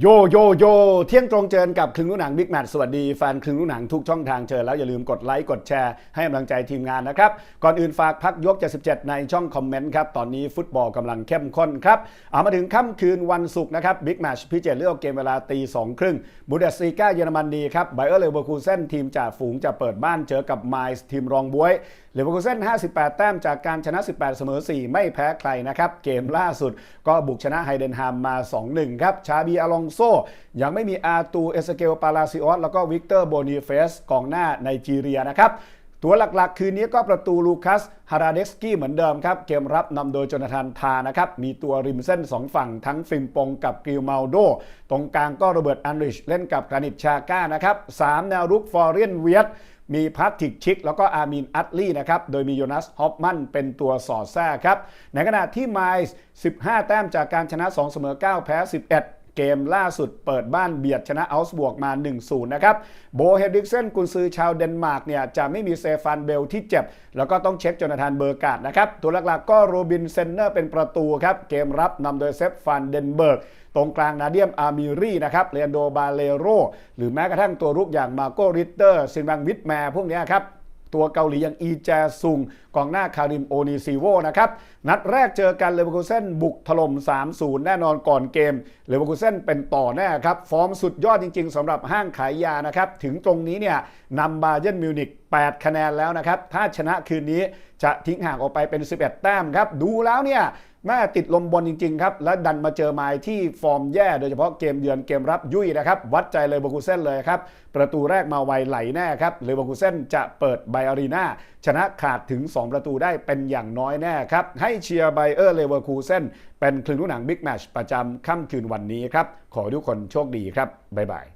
โยโยโยเที่ยงตรงเจอกับคลึงลูกหนังบิ๊กแมทสวัสดีแฟนคลึงลูกหนังทุกช่องทางเชิญแล้วอย่าลืมกดไลค์กดแชร์ให้กำลังใจทีมงานนะครับ ก่อนอื่นฝากพักยก 77 ในช่องคอมเมนต์ครับ ตอนนี้ฟุตบอลกำลังเข้มข้นครับ เอามาถึงค่ำคืนวันศุกร์นะครับบิ๊กแมทพิเศษเลือกเกมเวลาตีสองครึ่งบูเดสซีกาเยอรมนีครับไบเออร์เลเวอร์คูเซนทีมจ่าฝูงจะเปิดบ้านเจอกับไมซ์ทีมรองบวยเลเวอร์คูเซ่น58 แต้มจากการชนะ 18 เสมอ 4 ไม่แพ้ใครนะครับเกมล่าสุดก็บุกชนะไฮเดนฮามมา 2-1 ครับชาบีอลองโซ ยังไม่มีอาตูเอสเกลปาลาซิออสแล้วก็วิกเตอร์โบนีเฟสกองหน้าไนจีเรียนะครับตัวหลักๆ คืนนี้ก็ประตูลูคัสฮาราเดสกี้เหมือนเดิมครับ เกมรับนำโดยจนาธานทานะครับ มีตัวริมเส้น 2 ฝั่งทั้งฟิมปงกับกิลมาโด ตรงกลางก็โรเบิร์ตอันริช เล่นกับกรานิตชาก้านะครับสามแนวรุกฟอร์เรียนเวียตมีพัทติกชิก แล้วก็อามีนอัตลี่นะครับ โดยมีโยนัสฮอปมันเป็นตัวสอดแทรกครับ ในขณะที่ไมซ์15 แต้มจากการชนะ 2 เสมอ 9 แพ้ 11 เกมล่าสุดเปิดบ้านเบียดชนะอัลส์บวกมา 1-0 นะครับ โบเฮดิกเซนกุนซือชาวเดนมาร์กเนี่ยจะไม่มีเซฟานเบลที่เจ็บ แล้วก็ต้องเช็คจนาธานเบอร์การ์ดนะครับ ตัวหลักๆก็โรบินเซนเนอร์เป็นประตูครับ เกมรับนำโดยเซฟฟานเดนเบิร์กตรงกลางนาเดียมอามิรีนะครับเรนโดบาเลโรหรือแม้กระทั่งตัวรุกอย่างมาโกริตเตอร์ซินบังวิทแมร์พวกเนี้ยครับ ตัวเกาหลีอย่างอีแจซุงกองหน้าคาริมโอนิซิโวนะครับ นัดแรกเจอกันเลเวอร์คูเซนบุกถล่ม 3-0 แน่นอนก่อนเกมเลเวอร์คูเซนเป็นต่อแน่ครับ ฟอร์มสุดยอดจริง ๆสำหรับห้างขายยานะครับ ถึงตรงนี้เนี่ยนำบาเยร์นมิวนิก8 คะแนนแล้วนะครับ ถ้าชนะคืนนี้จะทิ้งห่างออกไปเป็น 11 แต้มครับ ดูแล้วเนี่ย แม่ติดลมบนจริงๆครับ และดันมาเจอไม้ที่ฟอร์มแย่โดยเฉพาะเกมเยือนเกมรับยุ่ยนะครับ วัดใจเลยบาคูเซนเลยครับ ประตูแรกมาไวไหลแน่ครับเลเวอร์คูเซนจะเปิดไบอารีนาชนะขาดถึง 2 ประตูได้เป็นอย่างน้อยแน่ครับ ให้เชียร์ไบเออร์เลเวอร์คูเซนเป็นคลึงลูกหนังบิ๊กแมชประจำค่ำคืนวันนี้ครับ ขอทุกคนโชคดีครับ บ๊ายบาย